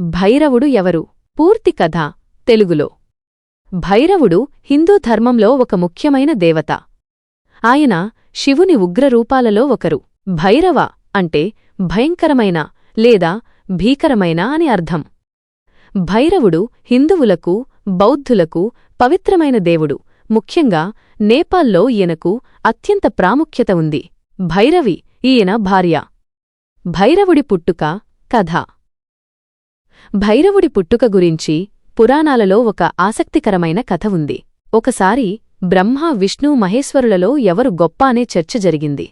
భైరవుడు ఎవరు? పూర్తి కథ తెలుగులో. భైరవుడు హిందూ ధర్మంలో ఒక ముఖ్యమైన దేవత. ఆయన శివుని ఉగ్రరూపాలలో ఒకరు. భైరవ అంటే భయంకరమైన లేదా భీకరమైన అని అర్థం. భైరవుడు హిందువులకు బౌద్ధులకు పవిత్రమైన దేవుడు. ముఖ్యంగా నేపాల్లో ఈయనకు అత్యంత ప్రాముఖ్యత ఉంది. భైరవి ఈయన భార్య. భైరవుడి పుట్టుక కథ. భైరవుడి పుట్టుక గురించి పురాణాలలో ఒక ఆసక్తికరమైన కథ ఉంది. ఒకసారి బ్రహ్మ విష్ణు మహేశ్వరులలో ఎవరు గొప్ప అనే చర్చ జరిగింది.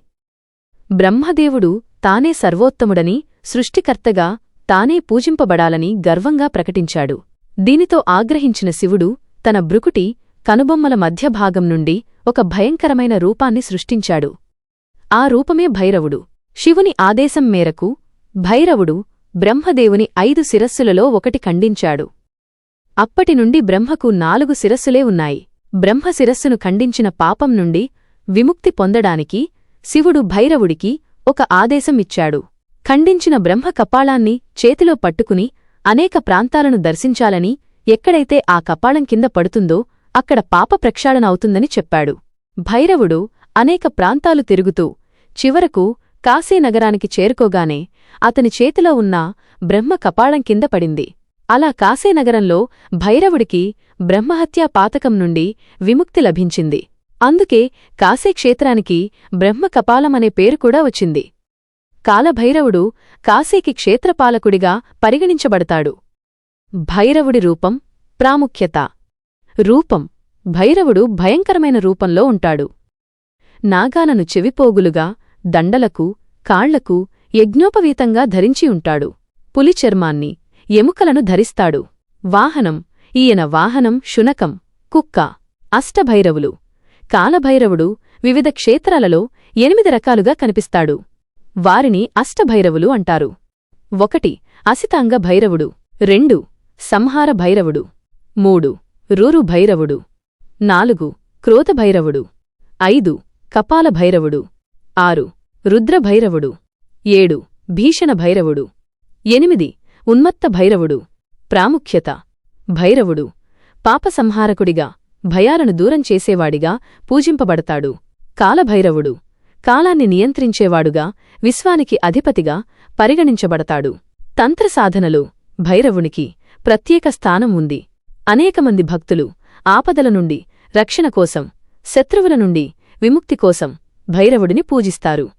బ్రహ్మదేవుడు తానే సర్వోత్తముడని సృష్టికర్తగా తానే పూజింపబడాలని గర్వంగా ప్రకటించాడు. దీనితో ఆగ్రహించిన శివుడు తన బ్రుకుటి కనుబొమ్మల మధ్యభాగం నుండి ఒక భయంకరమైన రూపాన్ని సృష్టించాడు. ఆ రూపమే భైరవుడు. శివుని ఆదేశం మేరకు భైరవుడు బ్రహ్మదేవుని ఐదు శిరస్సులలో ఒకటి ఖండించాడు. అప్పటినుండి బ్రహ్మకు నాలుగు శిరస్సులే ఉన్నాయి. బ్రహ్మ శిరస్సును ఖండించిన పాపం నుండి విముక్తి పొందడానికి శివుడు భైరవుడికి ఒక ఆదేశం ఇచ్చాడు. ఖండించిన బ్రహ్మ కపాళాన్ని చేతిలో పట్టుకుని అనేక ప్రాంతాలను దర్శించాలని ఎక్కడైతే ఆ కపాళం కింద పడుతుందో అక్కడ పాప ప్రక్షాళన అవుతుందని చెప్పాడు. భైరవుడు అనేక ప్రాంతాలు తిరుగుతూ చివరకు కాశీనగరానికి చేరుకోగానే అతని చేతిలో ఉన్న బ్రహ్మ కపాళం కింద పడింది. అలా కాశీనగరంలో భైరవుడికి బ్రహ్మహత్యా పాతకం నుండి విముక్తి లభించింది. అందుకే కాశీక్షేత్రానికి బ్రహ్మకపాలమనే పేరు కూడా వచ్చింది. కాలభైరవుడు కాశీకి క్షేత్రపాలకుడిగా పరిగణించబడతాడు. భైరవుడి రూపం ప్రాముఖ్యత. రూపం భైరవుడు భయంకరమైన రూపంలో ఉంటాడు. నాగానను చెవిపోగులుగా దండలకు కాళ్ళకు యజ్ఞోపవీతంగా ధరించి ఉంటాడు. పులి చర్మాన్ని ఎముకలను ధరిస్తాడు. వాహనం ఈయన వాహనం శునకం కుక్క అష్టభైరవులు. కాలభైరవుడు వివిధ క్షేత్రాలలో ఎనిమిది రకాలుగా కనిపిస్తాడు. వారిని అష్టభైరవులు అంటారు. ఒకటి అసితాంగ భైరవుడు. రెండు సంహార భైరవుడు. మూడు రూరు భైరవుడు. నాలుగు క్రోధభైరవుడు ఐదు కపాల భైరవుడు. ఆరు రుద్రభైరవుడు ఏడు. భీషణ భైరవుడు. ఎనిమిది. ఉన్మత్త భైరవుడు. ప్రాముఖ్యత. భైరవుడు. పాపసంహారకుడిగా భయాలను దూరం చేసేవాడిగా పూజింపబడతాడు. కాలభైరవుడు. కాలాన్ని నియంత్రించేవాడుగా విశ్వానికి అధిపతిగా పరిగణించబడతాడు. తంత్రసాధనలో. భైరవునికి ప్రత్యేక స్థానం ఉంది. అనేకమంది భక్తులు ఆపదల నుండి రక్షణ కోసం శత్రువుల నుండి విముక్తి కోసం భైరవుడిని పూజిస్తారు.